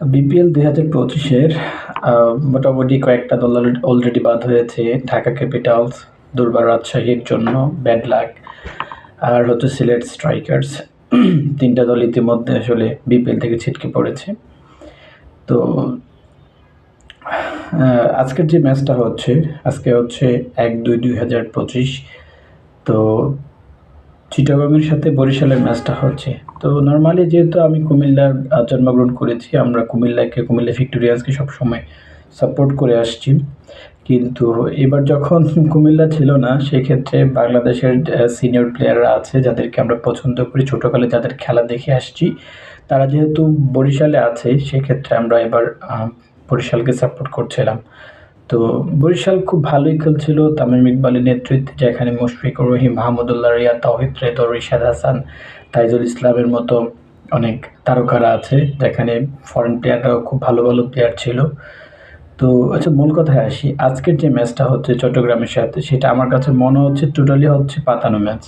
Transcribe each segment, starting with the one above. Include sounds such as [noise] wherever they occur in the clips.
BPL দুই হাজার পঁচিশের মোটামুটি কয়েকটা দল অলরেডি বাদ হয়েছে। ঢাকা ক্যাপিটালস, দুর্বার রাজশাহীর জন্য ব্যাড লাক। আর হচ্ছে সিলেট স্ট্রাইকার্স, [clears throat] তিনটা দল ইতিমধ্যে আসলে বিপিএল থেকে ছিটকে পড়েছে। তো আজকের যে ম্যাচটা হচ্ছে, আজকে হচ্ছে এক দুই দুই হাজার পঁচিশ। তো চিটাগংয়ের সাথে বরিশালের ম্যাচটা হচ্ছে। তো নর্মালি যেহেতু আমি কুমিল্লার জন্মগ্রহণ করেছি, আমরা কুমিল্লাকে, কুমিল্লা ভিক্টোরিয়ান্সকে সবসময় সাপোর্ট করে আসছি। কিন্তু এবার যখন [laughs] কুমিল্লা ছিল না, সেক্ষেত্রে বাংলাদেশের সিনিয়র প্লেয়াররা আছে যাদেরকে আমরা পছন্দ করি, ছোটোকালে যাদের খেলা দেখে আসছি, তারা যেহেতু বরিশালে আছে, সেক্ষেত্রে আমরা এবার বরিশালকে সাপোর্ট করছিলাম। তো বরিশাল খুব ভালোই খেলছিল। তামিম ইকবালের নেতৃত্বে যেখানে মুশফিকুর রহিম, মাহমুদুল্লাহ রিয়া, তৌহিদ রেদর রিশাদ হাসান, তাইজুল ইসলামের মতো অনেক তারকারা আছে, যেখানে ফরেন প্লেয়াররাও খুব ভালো ভালো প্লেয়ার ছিল। তো আচ্ছা মূল কথায় আসি। আজকের যে ম্যাচটা হচ্ছে চট্টগ্রামের সাথে, সেটা আমার কাছে মনে হচ্ছে টোটালি হচ্ছে পাতানো ম্যাচ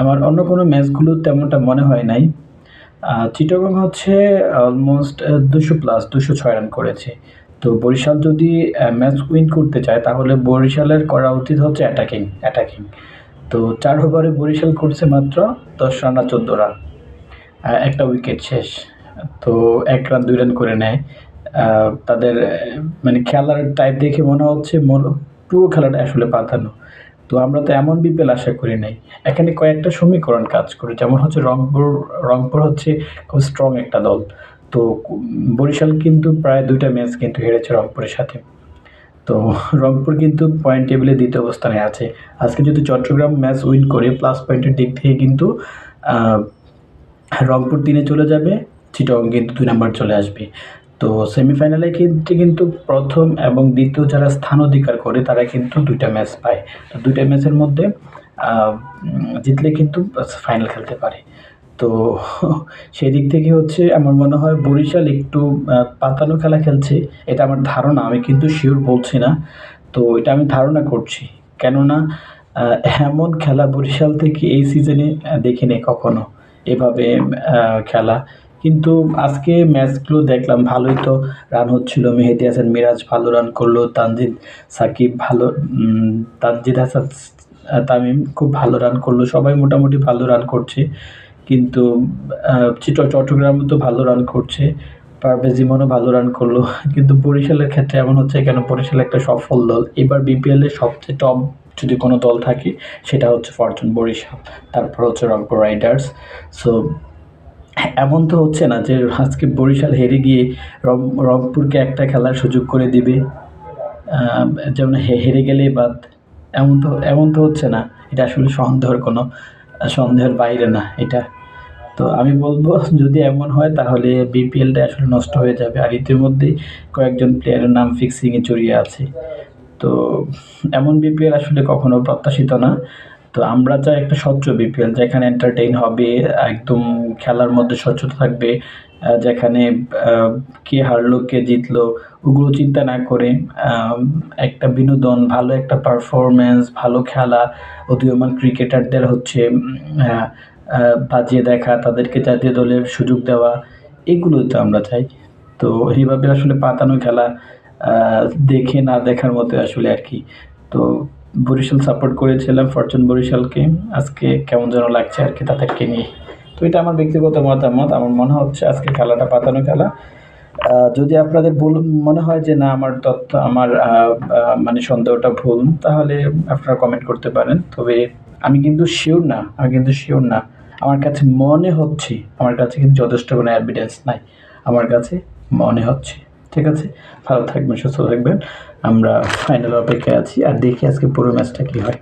আমার অন্য কোনো ম্যাচগুলো তেমনটা মনে হয় নাই। চিটাগং হচ্ছে অলমোস্ট দুশো প্লাস দুশো ছয় রান করেছে। তো বরিশাল যদি ম্যাচ উইন করতে চায়, তাহলে বরিশালের করা উচিত হচ্ছে অ্যাটাকিং অ্যাটাকিং তো চার ওভারে বরিশাল করছে মাত্র দশ রান আর চোদ্দ রান। একটা উইকেট শেষ। তো এক রান, দুই রান করে নেয়। তাদের মানে খেলার টাইপ দেখে মনে হচ্ছে পুরো খেলাটা আসলে পাতানো তো আমরা তো এমন বিপিএল আশা করি নাই। এখানে কয়েকটা সমীকরণ কাজ করে, যেমন হচ্ছে রংপুর রংপুর হচ্ছে খুব স্ট্রং একটা দল। তো বরিশাল কিন্তু প্রায় দুইটা ম্যাচ কিন্তু হেরেছে রংপুরের সাথে। তো রংপুর কিন্তু পয়েন্ট টেবিলে দ্বিতীয় অবস্থানে আছে। আজকে যদি চট্টগ্রাম ম্যাচ উইন করে প্লাস পয়েন্টের দিক থেকে কিন্তু রংপুর তিনে চলে যাবে চিটং কিন্তু দুই নাম্বার চলে আসবে। তো সেমিফাইনালে কিন্তু কিন্তু প্রথম এবং দ্বিতীয় যারা স্থান অধিকার করে, তারা কিন্তু দুইটা ম্যাচ পায়। তো দুইটা ম্যাচের মধ্যে জিতলে কিন্তু ফাইনাল খেলতে পারে। তো [laughs] সেই দিক থেকে হচ্ছে আমার মনে হয় বরিশাল একটু পাতানো খেলা খেলছে, এটা আমার ধারণা, আমি কিন্তু শিওর বলছি না। তো এটা আমি ধারণা করছি, কেননা এমন খেলা বরিশাল থেকে এই সিজনে দেখিনি কখনো, এভাবে খেলা। কিন্তু আজকে ম্যাচগুলো দেখলাম, ভালোই তো রান হচ্ছিল। মেহেদি হাসান মিরাজ ভালো রান করল, তানজিদ সাকিব ভালো তানজিদ হাসান তামিম খুব ভালো রান করল, সবাই মোটামুটি ভালো রান করছে। কিন্তু চট্টগ্রাম তো ভালো রান করছে, পারভেজ ইমনও ভালো রান করল। কিন্তু বরিশালের ক্ষেত্রে এমন হচ্ছে কেন? বরিশাল একটা সফল দল। এবার বিপিএল এর সবচেয়ে টপ যদি কোনো দল থাকে, সেটা হচ্ছে ফরচুন বরিশাল। তারপর হচ্ছে রংপুর রাইডার্স। সো এমন তো হচ্ছে না যে আজকে বরিশাল হেরে গিয়ে রংপুরকে একটা খেলার সুযোগ করে দিবে। যেমন হেরে গেলেই বাদ, এমন তো এমন তো হচ্ছে না। এটা আসলে সন্দেহের কোনো সন্দেহের বাইরে না, এটা। তো আমি বলব, যদি এমন হয় তাহলে বিপিএলটা আসলে নষ্ট হয়ে যাবে। আর ইতিমধ্যেই কয়েকজন প্লেয়ারের নাম ফিক্সিংয়ে জড়িয়ে আছে। তো এমন বিপিএল আসলে কখনো প্রত্যাশিত না। তো আমরা চাই একটা স্বচ্ছ বিপিএল যেখানে এন্টারটেইন হবে, একদম খেলার মধ্যে স্বচ্ছতা থাকবে যেখানে কে হারলো, কে জিতলো, ওগুলো চিন্তা না করে একটা বিনোদন, ভালো একটা পারফরমেন্স ভালো খেলা, উদীয়মান ক্রিকেটারদের হচ্ছে বাজিয়ে দেখা, তাদেরকে জাতীয় দলের সুযোগ দেওয়া এগুলোই তো আমরা চাই। তো এইভাবে আসলে পাতানো খেলা দেখে না দেখার মতো আসলে আর কি। তো বরিশাল সাপোর্ট করেছিলাম, ফরচুন বরিশালকে। আজকে কেমন যেন লাগছে আর কি তাদেরকে নিয়ে। তো এটা আমার ব্যক্তিগত মতামত। আমার মনে হচ্ছে আজকে খেলাটা পাতানো খেলা। যদি আপনাদের ভুল মনে হয় যে না, আমার তথ্য, আমার মানে সন্দেহটা ভুল, তাহলে আপনারা কমেন্ট করতে পারেন। তবে আমি কিন্তু শিওর না, আমি কিন্তু শিওর না। আমার কাছে মনে হচ্ছে, আমার কাছে কিন্তু যথেষ্ট কোনো এভিডেন্স নাই। আমার কাছে মনে হচ্ছে, ঠিক আছে? ভালো থাকবেন, সুস্থ থাকবেন। আমরা ফাইনাল অপেক্ষায় আছি। আর দেখি আজকে পুরো ম্যাচটা কী হয়।